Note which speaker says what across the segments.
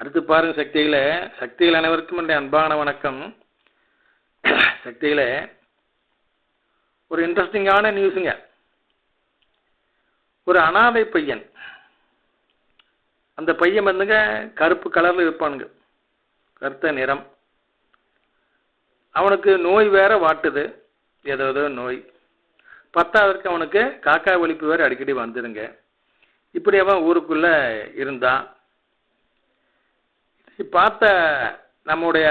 Speaker 1: அடுத்து பாருங்க சக்திகளே சக்திகள் அனைவருக்கும் என்னுடைய அன்பான வணக்கம். சக்திகளே ஒரு இன்ட்ரெஸ்டிங்கான நியூஸுங்க ஒரு அனாதை பையன். அந்த பையன் வந்துங்க கருப்பு கலரில் இருப்பானுங்க. கருத்த நிறம். அவனுக்கு நோய் வேற வாட்டுது. ஏதோ ஏதோ நோய். பத்தாவதுக்கு அவனுக்கு காக்கா ஒழிப்பு வேற அடிக்கடி வந்துடுங்க இப்படி அவன் ஊருக்குள்ள இருந்தான். பார்த்த நம்முடைய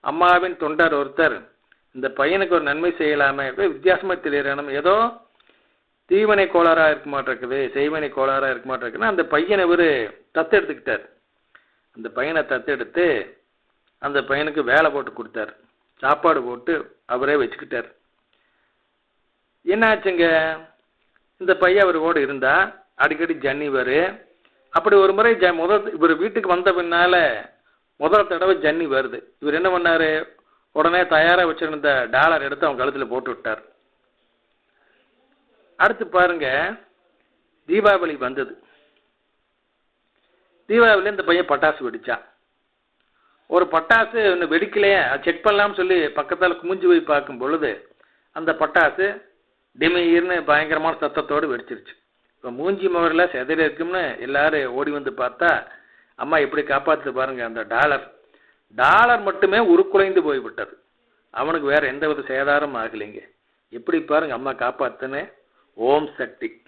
Speaker 1: அம்மாவின் தொண்டர் ஒருத்தர் இந்த பையனுக்கு ஒரு நன்மை செய்யலாமே வித்தியாசமாக வித்தியாசமா தெரியணும் ஏதோ தீவனை கோளாறாக இருக்க மாட்டிருக்குது செய்வனை கோளாறாக இருக்க மாட்டிருக்குன்னா அந்த பையனை இவர் தத்தெடுத்துக்கிட்டார். அந்த பையனை தத்தெடுத்து அந்த பையனுக்கு வேலை போட்டு கொடுத்தார். சாப்பாடு போட்டு அவரே வச்சுக்கிட்டார். என்னாச்சுங்க? இந்த பையன் அவர் கூட அடிக்கடி ஜன்னி வரும் அப்படி ஒரு முறை ஜ முதல் இவர் வீட்டுக்கு வந்த பின்னால முதல் தடவை ஜன்னி வருது. இவர் என்ன பண்ணாரு? உடனே தயாரா வச்சிருந்த டாலர் எடுத்து அவங்க கழுத்துல போட்டு விட்டார். அடுத்து பாருங்க தீபாவளி வந்தது. தீபாவளி இந்த பையன் பட்டாசு வெடித்தான் ஒரு பட்டாசு இன்னும் வெடிக்கலையே. செக் பண்ணலாம்னு சொல்லி பக்கத்தில் குமிஞ்சு போய் பார்க்கும் பொழுது அந்த பட்டாசு டிமீர்னு பயங்கரமான சத்தத்தோடு வெடிச்சிருச்சு. இப்போ மூஞ்சி முகரில் செதறி இருக்கும்னு எல்லாரும் ஓடி வந்து பார்த்தா அம்மா எப்படி காப்பாற்று பாருங்க அந்த டாலர். டாலர் மட்டுமே உருக்குலைந்து போய்விட்டது. அவனுக்கு வேற எந்த வித சேதாரம் ஆகலைங்க. எப்படி பாருங்க அம்மா காப்பாத்துன்னு ஓம் சக்தி.